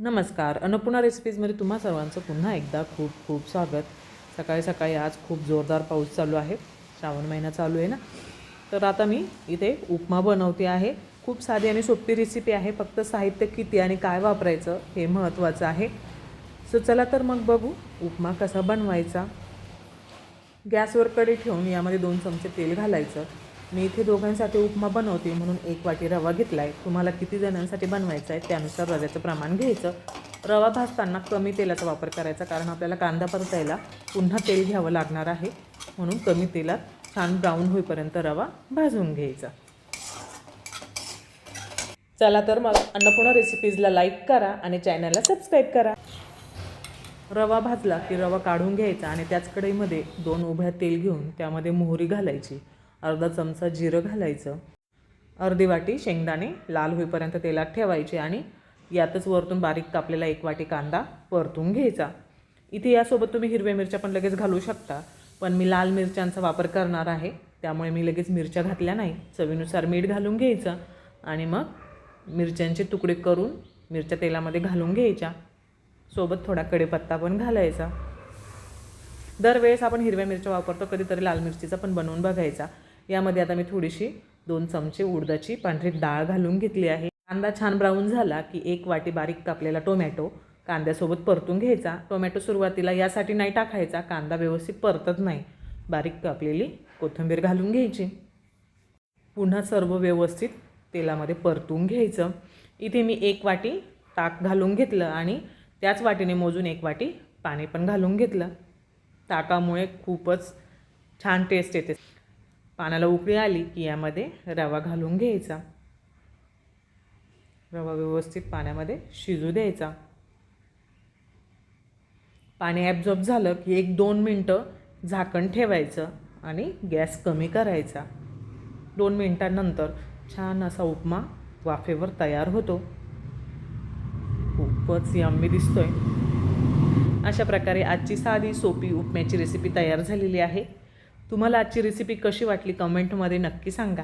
नमस्कार. अन्नपूर्णा रेसिपीजमध्ये तुम्हा सर्वांचं पुन्हा एकदा खूप खूप स्वागत. सकाळी सकाळी आज खूप जोरदार पाऊस चालू आहे. श्रावण महिना चालू आहे ना? तर आता मी इथे उपमा बनवते आहे. खूप साधी आणि सोपी रेसिपी आहे. फक्त साहित्य किती आणि काय वापरायचं हे महत्त्वाचं आहे. सो चला तर मग बघू उपमा कसा बनवायचा. गॅसवर कढई ठेवून यामध्ये दोन चमचे तेल घालायचं. मी इथे दोघांसाठी उपमा बनवते म्हणून एक वाटी रवा घेतला आहे तुम्हाला किती जणांसाठी बनवायचा आहे त्यानुसार रव्याचं प्रमाण घ्यायचं. रवा भाजताना कमी तेलाचा वापर करायचा कारण आपल्याला कांदा परतायला पुन्हा तेल घ्यावं लागणार आहे. म्हणून कमी तेलात छान ब्राऊन होईपर्यंत रवा भाजून घ्यायचा. चला तर मग अन्नपूर्णा रेसिपीजला लाईक करा आणि चॅनलला सबस्क्राईब करा. रवा भाजला की रवा काढून घ्यायचा आणि त्याच कढईमध्ये दोन उभ्या तेल घेऊन त्यामध्ये मोहरी घालायची. अर्धा चमचा जिरं घालायचं. अर्धी वाटी शेंगदाणे लाल होईपर्यंत तेलात ठेवायचे आणि यातच वरतून बारीक कापलेला एक वाटी कांदा परतून घ्यायचा. इथे यासोबत तुम्ही हिरव्या मिरच्या पण लगेच घालू शकता पण मी लाल मिरच्यांचा वापर करणार आहे त्यामुळे मी लगेच मिरच्या घातल्या नाही. चवीनुसार मीठ घालून घ्यायचं आणि मग मिरच्यांचे तुकडे करून मिरच्या तेलामध्ये घालून घ्यायच्या. सोबत थोडा कढीपत्ता पण घालायचा. दरवेळेस आपण हिरव्या मिरच्या वापरतो कधीतरी लाल मिरचीचा पण बनवून बघायचा. यामध्ये आता मी थोडीशी दोन चमचे उडदाची पांढरी डाळ घालून घेतली आहे. कांदा छान ब्राऊन झाला की एक वाटी बारीक कापलेला टोमॅटो कांद्यासोबत परतून घ्यायचा. टोमॅटो सुरुवातीला यासाठी नाही टाकायचा कांदा व्यवस्थित परतत नाही. बारीक कापलेली कोथिंबीर घालून घ्यायची. पुन्हा सर्व व्यवस्थित तेलामध्ये परतून घ्यायचं. इथे मी एक वाटी ताक घालून घेतलं आणि त्याच वाटीने मोजून एक वाटी पाणी पण घालून घेतलं. ताकामुळे खूपच छान टेस्ट येते. पानाला उकळी आली की यामध्ये रवा घालून घ्यायचा. रवा व्यवस्थित पाण्यामध्ये शिजू द्यायचा. पाणी ॲब्झॉर्ब झालं की एक दोन मिनटं झाकण ठेवायचं आणि गॅस कमी करायचा. दोन मिनटांनंतर छान असा उपमा वाफेवर तयार होतो. खूपच यम्मी दिसतोय. अशा प्रकारे आजची साधी सोपी उपम्याची रेसिपी तयार झालेली आहे. तुम्हाला आजची रेसिपी कशी वाटली कमेंटमध्ये नक्की सांगा.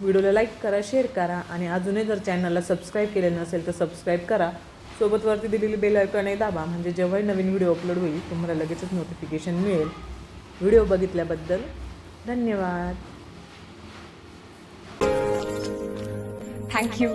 व्हिडिओला लाईक करा शेअर करा आणि अजूनही जर चॅनलला सबस्क्राईब केले नसेल तर सबस्क्राईब करा. सोबतवरती दिलेली बेल ऐकूनही दाबा म्हणजे जेव्हाही नवीन व्हिडिओ अपलोड होईल तुम्हाला लगेचच नोटिफिकेशन मिळेल. व्हिडिओ बघितल्याबद्दल धन्यवाद. थँक्यू.